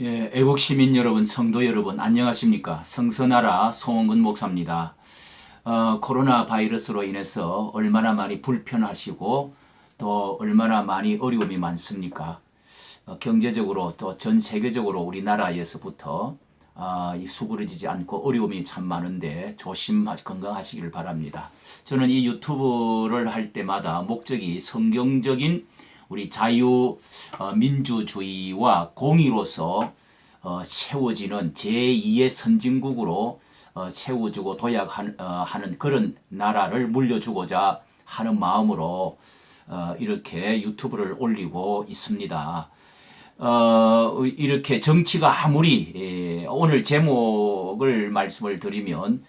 예, 애국 시민 여러분, 성도 여러분, 안녕하십니까? 성서나라 송원근 목사입니다. 어, 코로나 바이러스로 인해서 얼마나 많이 불편하시고 또 얼마나 많이 어려움이 많습니까? 어, 경제적으로 또 전 세계적으로 우리나라에서부터 아, 이 수그러지지 않고 어려움이 참 많은데 조심하시 건강하시길 바랍니다. 저는 이 유튜브를 할 때마다 목적이 성경적인 우리 자유 어, 민주주의와 공의로서 어, 세워지는 제2의 선진국으로 어, 세워주고 도약하는 어, 하는 그런 나라를 물려주고자 하는 마음으로 어, 이렇게 유튜브를 올리고 있습니다. 어, 이렇게 정치가 아무리 예, 오늘 제목을 말씀을 드리면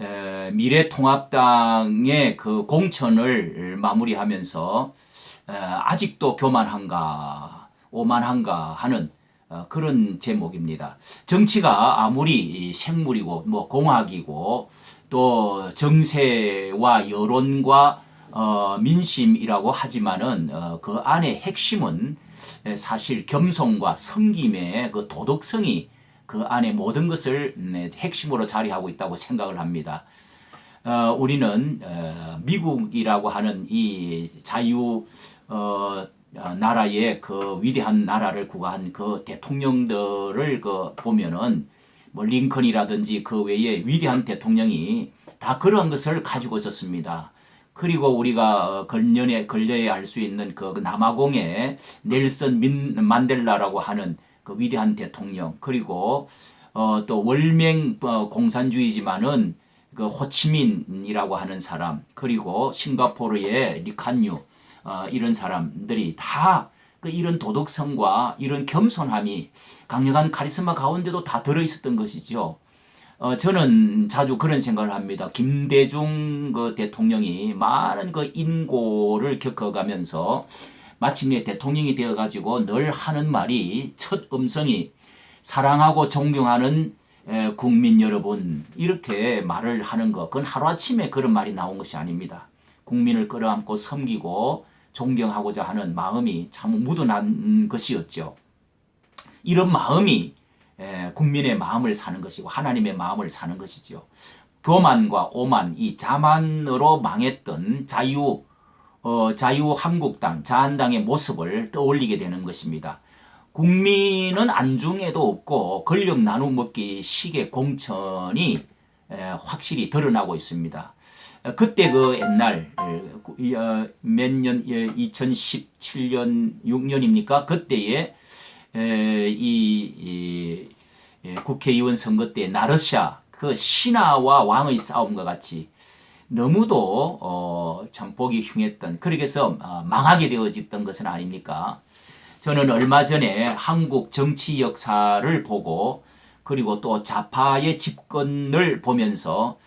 에, 미래통합당의 그 공천을 마무리하면서 에, 아직도 교만한가 오만한가 하는 어, 그런 제목입니다. 정치가 아무리 이 생물이고 뭐 공학이고 또 정세와 여론과 어, 민심이라고 하지만은 어, 그 안에 핵심은 에, 사실 겸손과 성김의 그 도덕성이 그 안에 모든 것을 음, 핵심으로 자리하고 있다고 생각을 합니다. 어, 우리는 어, 미국이라고 하는 이 자유 어, 어, 나라의 그 위대한 나라를 구가한 그 대통령들을 그 보면은 뭐 링컨이라든지 그 외에 위대한 대통령이 다 그런 것을 가지고 있었습니다. 그리고 우리가 어, 걸려야, 걸려야 할수 있는 그 남아공의 넬슨 민, 만델라라고 하는 그 위대한 대통령 그리고 어, 또 월맹 어, 공산주의지만은 그 호치민이라고 하는 사람 그리고 싱가포르의 리칸유 어, 이런 사람들이 다 그 이런 도덕성과 이런 겸손함이 강력한 카리스마 가운데도 다 들어 있었던 것이죠. 어, 저는 자주 그런 생각을 합니다. 김대중 그 대통령이 많은 그 인고를 겪어가면서 마침내 대통령이 되어가지고 늘 하는 말이 첫 음성이 사랑하고 존경하는 에, 국민 여러분 이렇게 말을 하는 것 그건 하루아침에 그런 말이 나온 것이 아닙니다. 국민을 끌어안고 섬기고 존경하고자 하는 마음이 참 묻어난 것이었죠. 이런 마음이 에, 국민의 마음을 사는 것이고 하나님의 마음을 사는 것이죠. 교만과 오만 이 자만으로 망했던 자유 어, 자유한국당 자한당의 모습을 떠올리게 되는 것입니다. 국민은 안중에도 없고 권력 나눠 먹기 식의 공천이 에, 확실히 드러나고 있습니다. 어, 그때 그 옛날 어, 몇년 2017년 6년입니까? 그때에 이 예, 국회의원 선거 때 나르샤 그 신하와 왕의 싸움과 같이 너무도 어, 참 보기 흉했던 그렇게 해서 어, 망하게 되어졌던 것은 아닙니까? 저는 얼마 전에 한국 정치 역사를 보고 그리고 또 좌파의 집권을 보면서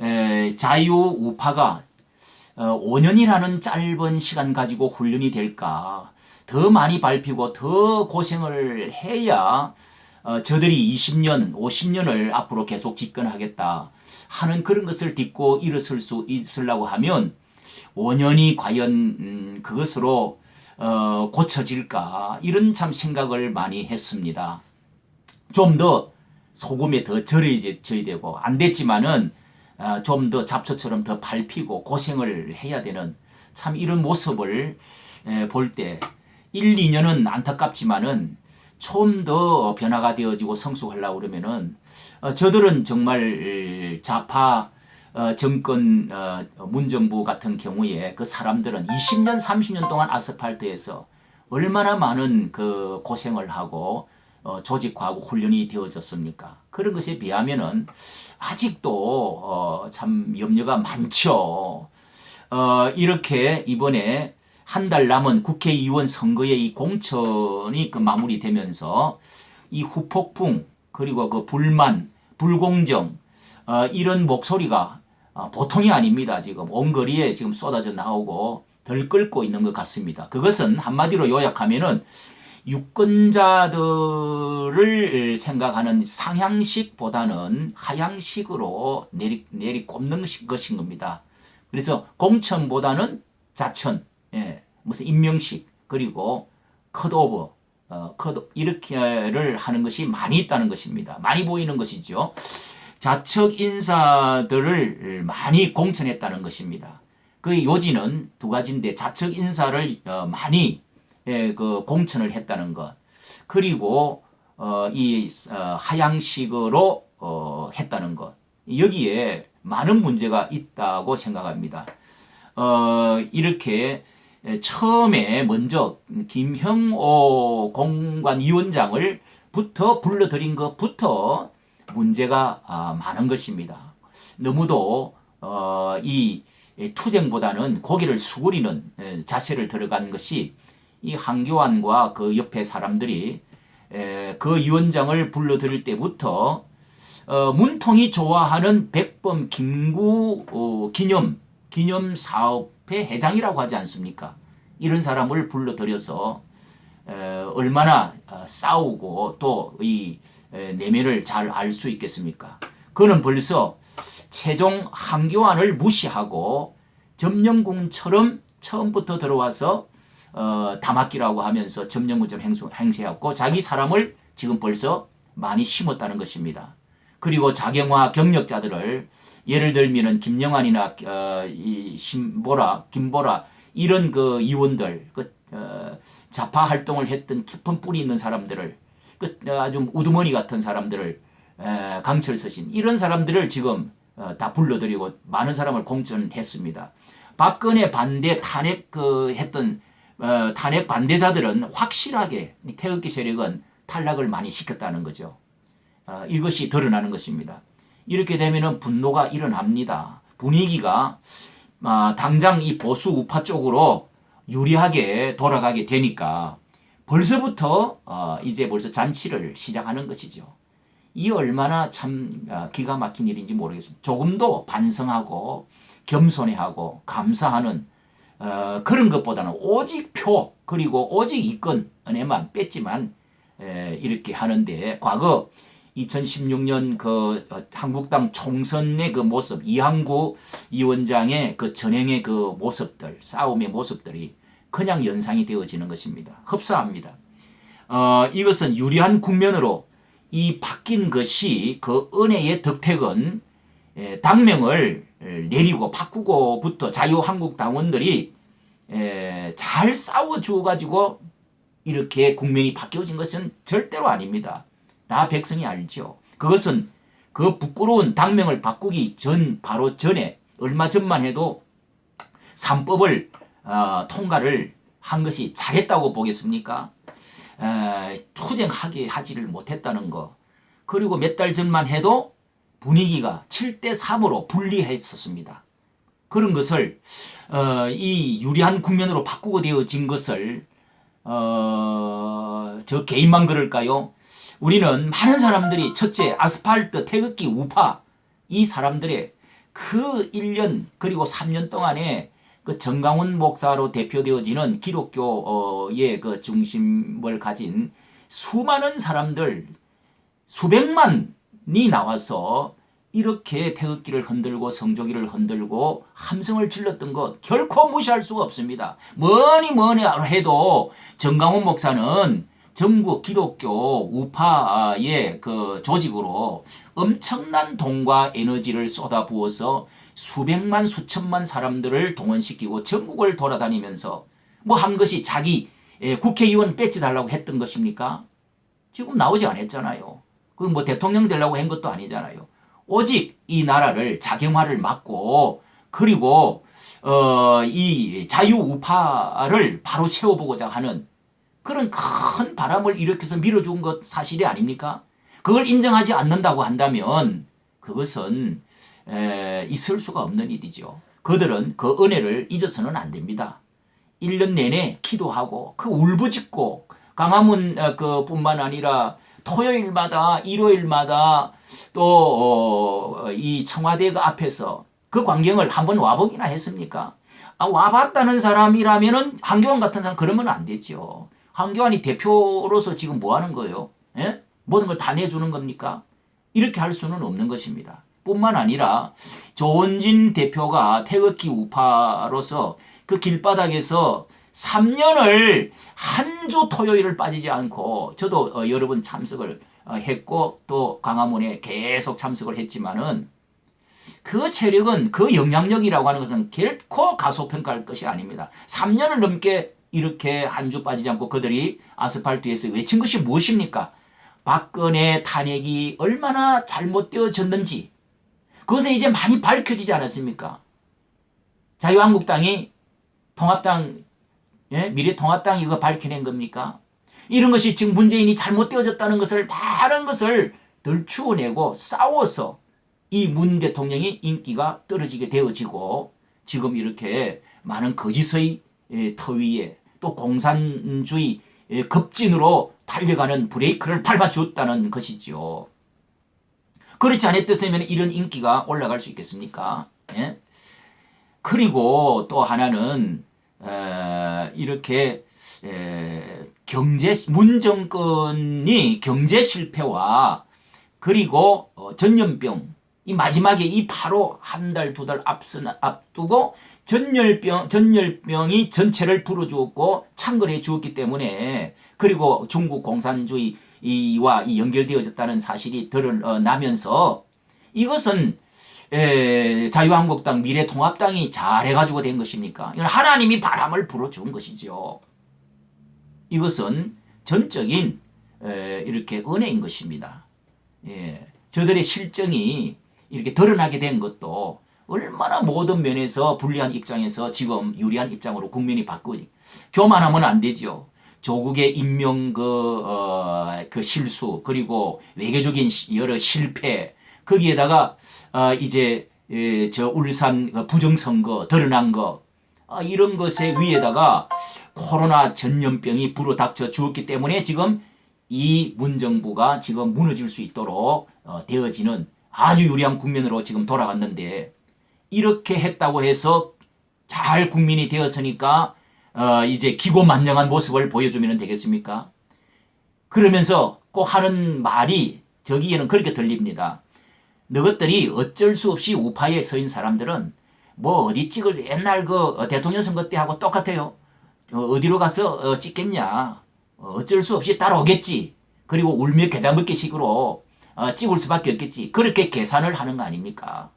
에, 자유 우파가 어, 5년이라는 짧은 시간 가지고 훈련이 될까 더 많이 밟히고 더 고생을 해야 어, 저들이 20년, 50년을 앞으로 계속 집권하겠다 하는 그런 것을 딛고 일어설 수 있으려고 하면 5년이 과연 음, 그것으로 어, 고쳐질까 이런 참 생각을 많이 했습니다. 좀 더 소금에 더 절여져야 되고 안 됐지만은 어, 좀더 잡초처럼 더 밟히고 고생을 해야 되는 참 이런 모습을 볼 때 1, 2년은 안타깝지만은 좀 더 변화가 되어지고 성숙하려고 그러면은 어, 저들은 정말 좌파 어, 정권 어, 문정부 같은 경우에 그 사람들은 20년 30년 동안 아스팔트에서 얼마나 많은 그 고생을 하고 어, 조직화하고 훈련이 되어졌습니까? 그런 것에 비하면은 아직도 어, 참 염려가 많죠. 어, 이렇게 이번에 한 달 남은 국회의원 선거의 이 공천이 그 마무리되면서 이 후폭풍 그리고 그 불만, 불공정 어, 이런 목소리가 어, 보통이 아닙니다. 지금 온 거리에 지금 쏟아져 나오고 덜 끓고 있는 것 같습니다. 그것은 한마디로 요약하면은 유권자들을 생각하는 상향식보다는 하향식으로 내리, 내리 꼽는 것인 겁니다. 그래서 공천보다는 자천, 예, 무슨 임명식, 그리고 컷오버, 어, 컷 이렇게를 하는 것이 많이 있다는 것입니다. 많이 보이는 것이죠. 자척 인사들을 많이 공천했다는 것입니다. 그 요지는 두 가지인데 자척 인사를 어, 많이 예, 그 공천을 했다는 것 그리고 어, 이 어, 하향식으로 어, 했다는 것 여기에 많은 문제가 있다고 생각합니다. 어, 이렇게 처음에 먼저 김형호 공관위원장을 부터 불러들인 것부터 문제가 아, 많은 것입니다. 너무도 어, 이 투쟁보다는 고개를 수그리는 에, 자세를 들어간 것이 이 한교안과 그 옆에 사람들이 에, 그 위원장을 불러들일 때부터 어, 문통이 좋아하는 백범 김구 어, 기념 기념 사업회 회장이라고 하지 않습니까? 이런 사람을 불러들여서 에, 얼마나 어, 싸우고 또 이 내면을 잘 알 수 있겠습니까? 그는 벌써 최종 한교안을 무시하고 점령군처럼 처음부터 들어와서 어, 다맡기라고 하면서 점령군처럼 행세했고 자기 사람을 지금 벌써 많이 심었다는 것입니다. 그리고 자경화 경력자들을 예를 들면은 김영환이나 어, 이 신보라, 김보라 이런 그 의원들 그 어, 좌파 활동을 했던 깊은 뿌리 있는 사람들을 그 아주 우두머니 같은 사람들을 에, 강철 서신 이런 사람들을 지금 어, 다 불러들이고 많은 사람을 공천했습니다. 박근혜 반대 탄핵 그 했던 어, 탄핵 반대자들은 확실하게 이 태극기 세력은 탈락을 많이 시켰다는 거죠. 어, 이것이 드러나는 것입니다. 이렇게 되면은 분노가 일어납니다. 분위기가 아, 당장 이 보수 우파 쪽으로 유리하게 돌아가게 되니까 벌써부터 어, 이제 벌써 잔치를 시작하는 것이죠. 이 얼마나 참 어, 기가 막힌 일인지 모르겠습니다. 조금도 반성하고 겸손해하고 감사하는 어, 그런 것보다는 오직 표 그리고 오직 이권 은혜만 뺐지만 에, 이렇게 하는데 과거 2016년 그 어, 한국당 총선의 그 모습 이항구 위원장의 그 전행의 그 모습들 싸움의 모습들이 그냥 연상이 되어지는 것입니다. 흡사합니다. 어, 이것은 유리한 국면으로 이 바뀐 것이 그 은혜의 덕택은 에, 당명을 내리고 바꾸고부터 자유한국당원들이 에, 잘 싸워주어 가지고 이렇게 국면이 바뀌어진 것은 절대로 아닙니다. 다 백성이 알죠. 그것은 그 부끄러운 당명을 바꾸기 전 바로 전에 얼마 전만 해도 삼법을 어, 통과를 한 것이 잘했다고 보겠습니까? 에, 투쟁하게 하지를 못했다는 거. 그리고 몇 달 전만 해도 분위기가 7대 3으로 불리했었습니다. 그런 것을 어, 이 유리한 국면으로 바꾸고 되어진 것을 어, 저 개인만 그럴까요? 우리는 많은 사람들이 첫째 아스팔트 태극기 우파 이 사람들의 그 1년 그리고 3년 동안에 그 정강훈 목사로 대표되어지는 기독교의 그 중심을 가진 수많은 사람들 수백만이 나와서 이렇게 태극기를 흔들고 성조기를 흔들고 함성을 질렀던 것 결코 무시할 수가 없습니다. 뭐니 뭐니 해도 정강훈 목사는 전국 기독교 우파의 그 조직으로 엄청난 돈과 에너지를 쏟아부어서 수백만 수천만 사람들을 동원시키고 전국을 돌아다니면서 뭐 한 것이 자기 예, 국회의원 배지 달라고 했던 것입니까? 지금 나오지 않았잖아요. 그 뭐 대통령 되려고 한 것도 아니잖아요. 오직 이 나라를 자경화를 막고 그리고 어, 이 자유우파를 바로 세워보고자 하는 그런 큰 바람을 일으켜서 밀어준 것 사실이 아닙니까? 그걸 인정하지 않는다고 한다면 그것은 에, 있을 수가 없는 일이죠. 그들은 그 은혜를 잊어서는 안 됩니다. 1년 내내 기도하고 그 울부짖고 강화문 어, 그 뿐만 아니라 토요일마다 일요일마다 또이 어, 청와대 그 앞에서 그 광경을 한번 와보기나 했습니까? 아, 와봤다는 사람이라면은 한교안 같은 사람 그러면 안 되죠. 한교안이 대표로서 지금 뭐 하는 거예요? 예? 모든 걸 다 내주는 겁니까? 이렇게 할 수는 없는 것입니다. 뿐만 아니라 조원진 대표가 태극기 우파로서 그 길바닥에서 3년을 한 주 토요일을 빠지지 않고 저도 어, 여러 번 참석을 어, 했고 또 광화문에 계속 참석을 했지만은 그 세력은 그 영향력이라고 하는 것은 결코 가소평가할 것이 아닙니다. 3년을 넘게 이렇게 한 주 빠지지 않고 그들이 아스팔트에서 외친 것이 무엇입니까? 박근혜 탄핵이 얼마나 잘못되어졌는지 그것은 이제 많이 밝혀지지 않았습니까? 자유한국당이 통합당 예? 미래통합당이 이거 밝혀낸 겁니까? 이런 것이 지금 문재인이 잘못되어졌다는 것을 많은 것을 덜추어내고 싸워서 이 문 대통령이 인기가 떨어지게 되어지고 지금 이렇게 많은 거짓의 예, 터 위에 또 공산주의 예, 급진으로 달려가는 브레이크를 밟아주었다는 것이지요. 그렇지 않았으면 이런 인기가 올라갈 수 있겠습니까? 예? 그리고 또 하나는 에, 이렇게 에, 경제 문정권이 경제 실패와 그리고 어, 전염병 이 마지막에 이 바로 한 달 두 달 앞두고 전열병 전열병이 전체를 불어주었고 창궐해 주었기 때문에 그리고 중국 공산주의 이와 이 연결되어졌다는 사실이 드러나면서 이것은 에, 자유한국당 미래통합당이 잘해가지고 된 것입니까? 이건 하나님이 바람을 불어준 것이죠. 이것은 전적인 에, 이렇게 은혜인 것입니다. 예, 저들의 실정이 이렇게 드러나게 된 것도 얼마나 모든 면에서 불리한 입장에서 지금 유리한 입장으로 국민이 바꾸지. 교만하면 안 되죠. 조국의 임명 그, 어, 그 실수 그리고 외교적인 시- 여러 실패 거기에다가 어, 이제 예, 저 울산 그 부정선거 드러난 거 아, 이런 것에 위에다가 코로나 전염병이 불어닥쳐 주었기 때문에 지금 이 문정부가 지금 무너질 수 있도록 어, 되어지는 아주 유리한 국면으로 지금 돌아갔는데 이렇게 했다고 해서 잘 국민이 되었으니까 어, 이제 기고만장한 모습을 보여주면 되겠습니까? 그러면서 꼭 하는 말이 저기에는 그렇게 들립니다. 너것들이 어쩔 수 없이 우파에 서인 사람들은 뭐 어디 찍을 옛날 그 어, 대통령 선거 때 하고 똑같아요. 어, 어디로 가서 어, 찍겠냐. 어, 어쩔 수 없이 따라오겠지. 그리고 울며 겨자 먹기 식으로 어, 찍을 수밖에 없겠지. 그렇게 계산을 하는 거 아닙니까?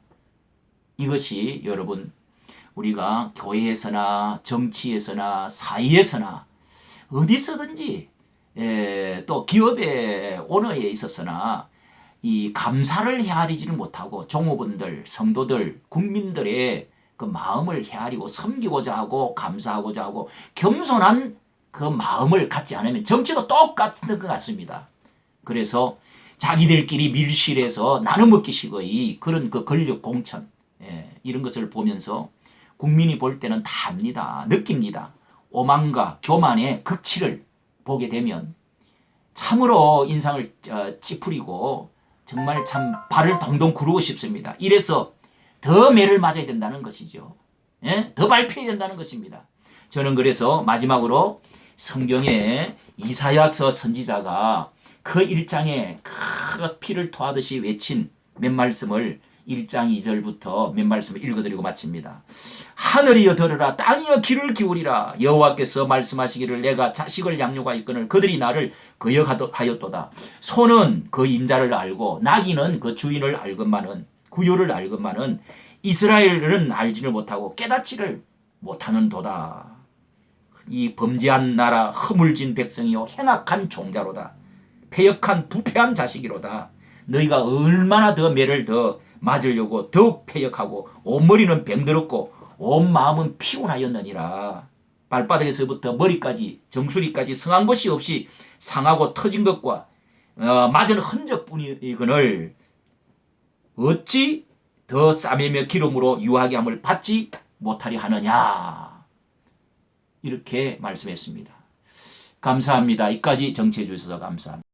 이것이 여러분 우리가 교회에서나 정치에서나 사회에서나 어디서든지 에, 또 기업의 오너에 있어서나 이 감사를 헤아리지를 못하고 종업원들, 성도들, 국민들의 그 마음을 헤아리고 섬기고자 하고 감사하고자 하고 겸손한 그 마음을 갖지 않으면 정치도 똑같은 것 같습니다. 그래서 자기들끼리 밀실해서 나눠먹기식의 그런 그 권력 공천 예, 이런 것을 보면서 국민이 볼 때는 다 압니다. 느낍니다. 오만과 교만의 극치를 보게 되면 참으로 인상을 어, 찌푸리고 정말 참 발을 동동 구르고 싶습니다. 이래서 더 매를 맞아야 된다는 것이죠. 예? 더 발표해야 된다는 것입니다. 저는 그래서 마지막으로 성경에 이사야서 선지자가 그 일장에 그 피를 토하듯이 외친 몇 말씀을 1장 2절부터 몇 말씀을 읽어드리고 마칩니다. 하늘이여 들으라 땅이여 귀를 기울이라. 여호와께서 말씀하시기를 내가 자식을 양육하였거늘 그들이 나를 거역하였도다. 소는 그 임자를 알고 나귀는 그 주인을 알건만은 구요를 알건만은 이스라엘은 알지를 못하고 깨닫지를 못하는 도다. 이 범죄한 나라 허물진 백성이요 행악한 종자로다 패역한 부패한 자식이로다 너희가 얼마나 더 매를 더 맞으려고 더욱 패역하고 온머리는 병들었고 온 마음은 피곤하였느니라. 발바닥에서부터 머리까지 정수리까지 성한 것이 없이 상하고 터진 것과 어, 맞은 흔적뿐이거늘 어찌 더 싸매며 기름으로 유하게 함을 받지 못하려 하느냐. 이렇게 말씀했습니다. 감사합니다. 이까지 정치해 주셔서 감사합니다.